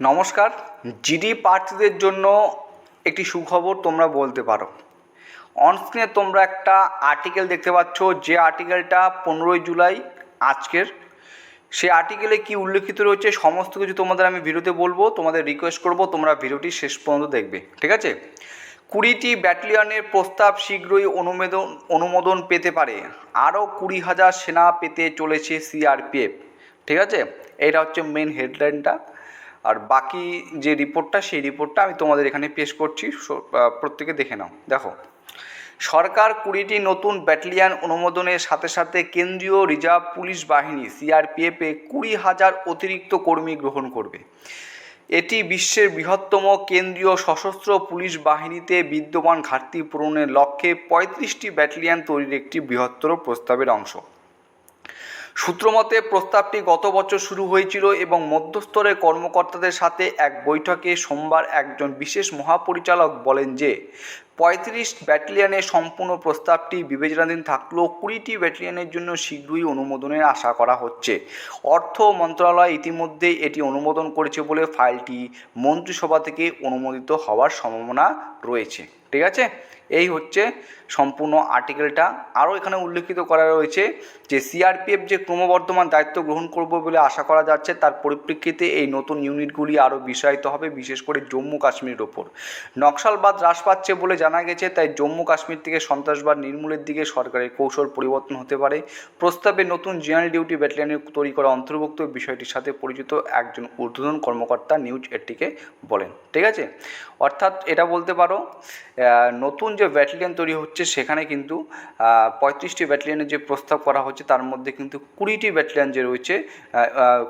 নমস্কার, জিডি প্রার্থীদের জন্য একটি সুখবর তোমরা বলতে পারো। অনস্ক্রিনে তোমরা একটা আর্টিকেল দেখতে পাচ্ছ, যে আর্টিকেলটা পনেরোই জুলাই আজকের। সেই আর্টিকেলে কি উল্লেখিত রয়েছে, সমস্ত কিছু তোমাদের আমি ভিডিওতে বলব, তোমাদের রিকোয়েস্ট করব, তোমরা ভিডিওটি শেষ পর্যন্ত দেখবে, ঠিক আছে? কুড়িটি ব্যাটালিয়নের প্রস্তাব শীঘ্রই অনুমোদন অনুমোদন পেতে পারে। আরও কুড়ি হাজার সেনা পেতে চলেছে সিআরপিএফ ঠিক আছে? এটা হচ্ছে মেন হেডলাইনটা আর বাকি যে রিপোর্টটা, সেই রিপোর্টটা আমি তোমাদের এখানে পেশ করছি। প্রত্যেকে দেখে নাও। দেখো, সরকার কুড়িটি নতুন ব্যাটালিয়ান অনুমোদনের সাথে সাথে কেন্দ্রীয় রিজার্ভ পুলিশ বাহিনী সিআরপিএফে কুড়ি হাজার অতিরিক্ত কর্মী গ্রহণ করবে। এটি বিশ্বের বৃহত্তম কেন্দ্রীয় সশস্ত্র পুলিশ বাহিনীতে বিদ্যমান ঘাটতি পূরণের লক্ষ্যে পঁয়ত্রিশটি ব্যাটালিয়ান তৈরির একটি বৃহত্তর প্রস্তাবের অংশ। সূত্রমতে প্রস্তাবটি গত বছর শুরু হয়েছিল এবং মধ্যস্তরের কর্মকর্তাদের সাথে এক বৈঠকে সোমবার একজন বিশেষ মহাপরিচালক বলেন যে পঁয়ত্রিশ ব্যাটালিয়নের সম্পূর্ণ প্রস্তাবটি বিবেচনাধীন থাকলেও কুড়িটি ব্যাটালিয়নের জন্য শীঘ্রই অনুমোদনের আশা করা হচ্ছে। অর্থ মন্ত্রণালয় ইতিমধ্যে এটি অনুমোদন করেছে বলে ফাইলটি মন্ত্রিসভা থেকে অনুমোদিত হওয়ার সম্ভাবনা রয়েছে। ঠিক আছে? এই হচ্ছে সম্পূর্ণ আর্টিকেলটা। আরও এখানে উল্লেখিত করা রয়েছে যে, সিআরপিএফ যে ক্রমবর্ধমান দায়িত্ব গ্রহণ করবে বলে আশা করা যাচ্ছে, তার পরিপ্রেক্ষিতে এই নতুন ইউনিটগুলি আরও বিষায়িত হবে, বিশেষ করে জম্মু কাশ্মীরের ওপর। নকশালবাদ হ্রাস পাচ্ছে বলে জানা গেছে, তাই জম্মু কাশ্মীর থেকে সন্ত্রাসবাদ নির্মূলের দিকে সরকারের কৌশল পরিবর্তন হতে পারে। প্রস্তাবে নতুন জেনারেল ডিউটি ব্যাটালিয়নের তৈরি করা অন্তর্ভুক্ত বিষয়টির সাথে পরিচিত একজন ঊর্ধ্বতন কর্মকর্তা নিউজ এটিকে বলেন। ঠিক আছে? অর্থাৎ এটা বলতে পারো নতুন যে ব্যাটালিয়ন তৈরি হচ্ছে, সেখানে কিন্তু পঁয়ত্রিশটি ব্যাটালিয়নের যে প্রস্তাব করা হচ্ছে, তার মধ্যে কিন্তু কুড়িটি ব্যাটালিয়ন যে রয়েছে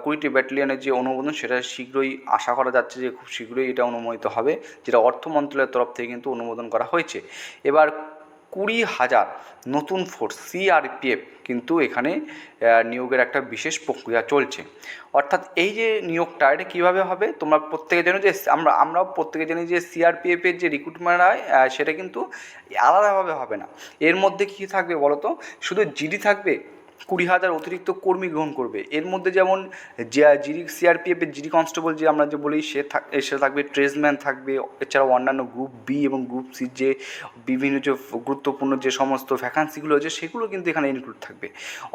কুড়িটি ব্যাটালিয়নের যে অনুমোদন, সেটা শীঘ্রই আশা করা যাচ্ছে যে খুব শীঘ্রই এটা অনুমোদিত হবে, যেটা অর্থ মন্ত্রণালয়ের তরফ থেকে কিন্তু অনুমোদন করা হয়েছে। এবার কুড়ি হাজার নতুন ফোর্স সিআরপিএফ কিন্তু এখানে নিয়োগের একটা বিশেষ প্রক্রিয়া চলছে। অর্থাৎ এই যে নিয়োগটা, এটা কীভাবে হবে? তোমরা প্রত্যেকে জানো যে, আমরা, আমরাও প্রত্যেকে জানি যে সিআরপিএফের যে রিক্রুটমেন্ট হয় সেটা কিন্তু আলাদাভাবে হবে না। এর মধ্যে কী থাকবে বলো তো শুধু জিডি থাকবে কুড়ি হাজার অতিরিক্ত কর্মী গ্রহণ করবে। এর মধ্যে যেমন জিডি সিআরপিএফের জিডি কনস্টেবল যে আমরা যে বলি, সে থাক সে থাকবে ট্রেসম্যান থাকবে, এছাড়াও অন্যান্য গ্রুপ বি এবং গ্রুপ সির যে বিভিন্ন যে গুরুত্বপূর্ণ যে সমস্ত ভ্যাকান্সিগুলো আছে, সেগুলো কিন্তু এখানে ইনক্লুড থাকবে।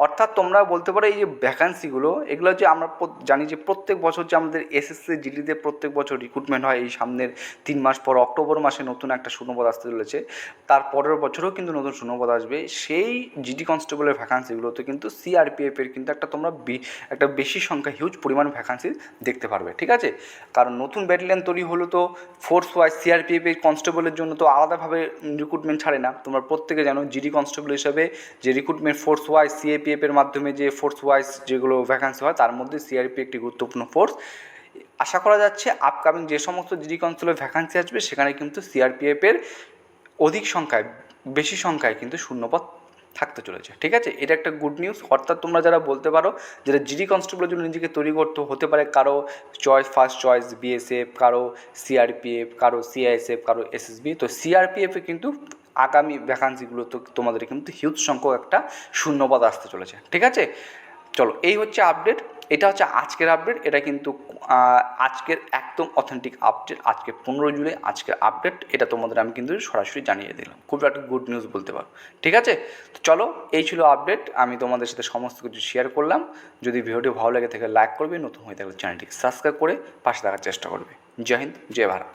অর্থাৎ তোমরা বলতে পারো এই যে ভ্যাকান্সিগুলো এগুলো যে আমরা জানি যে প্রত্যেক বছর যে আমাদের এসএসসি জিডিতে প্রত্যেক বছর রিক্রুটমেন্ট হয়, এই সামনের তিন মাস পর অক্টোবর মাসে নতুন একটা শূন্যপদ আসতে চলেছে। তার পরের বছরও কিন্তু নতুন শূন্যপদ আসবে। সেই জিডি কনস্টেবলের ভ্যাকান্সিগুলোতে কিন্তু সিআরপিএফের কিন্তু একটা তোমরা একটা বেশি সংখ্যা হিউজ পরিমাণ ভ্যাকান্সি দেখতে পারবে, ঠিক আছে? কারণ নতুন ব্যাটালিয়ন তৈরি হলো তো ফোর্স ওয়াইজ সিআরপিএফের কনস্টেবলের জন্য তো আলাদাভাবে রিক্রুটমেন্ট ছাড়ে না। তোমরা প্রত্যেকে জানো জিডি কনস্টেবল হিসাবে যে রিক্রুটমেন্ট ফোর্স ওয়াইজ সিএপিএফ এর মাধ্যমে যে ফোর্স ওয়াইজ যেগুলো ভ্যাকান্সি হয়, তার মধ্যে সিআরপি একটি গুরুত্বপূর্ণ ফোর্স আশা করা যাচ্ছে আপকামিং যে সমস্ত জিডি কনস্টেবলের ভ্যাকান্সি আসবে, সেখানে কিন্তু সিআরপিএফের অধিক সংখ্যায়, বেশি সংখ্যায় কিন্তু শূন্যপদ থাকতে চলেছে, ঠিক আছে? এটা একটা গুড নিউজ অর্থাৎ তোমরা যারা বলতে পারো যারা জিডি কনস্টেবলের জন্য নিজেকে তৈরি করতে, হতে পারে কারও চয়েস ফার্স্ট চয়েস বিএসএফ কারও সিআরপিএফ কারও সিআইএসএফ কারও এসএসবি তো সিআরপিএফে কিন্তু আগামী ভ্যাকান্সিগুলো তো তোমাদের কিন্তু হিউজ সংখ্যক একটা শূন্যবাদ আসতে চলেছে, ঠিক আছে? চলো, এই হচ্ছে আপডেট এটা হচ্ছে আজকের আপডেট এটা কিন্তু আজকের একদম অথেন্টিক আপডেট আজকে পনেরো জুলাই, আজকের আপডেট এটা তোমাদের আমি কিন্তু সরাসরি জানিয়ে দিলাম। খুব একটা গুড নিউজ বলতে পারো। ঠিক আছে? তো চলো, এই ছিল আপডেট আমি তোমাদের সাথে সমস্ত কিছু শেয়ার করলাম। যদি ভিডিওটি ভালো লাগে থাকে লাইক করবে, নতুন হয়ে থাকলে চ্যানেলটিকে সাবস্ক্রাইব করে পাশে থাকার চেষ্টা করবে। জয় হিন্দ, জয় ভারত।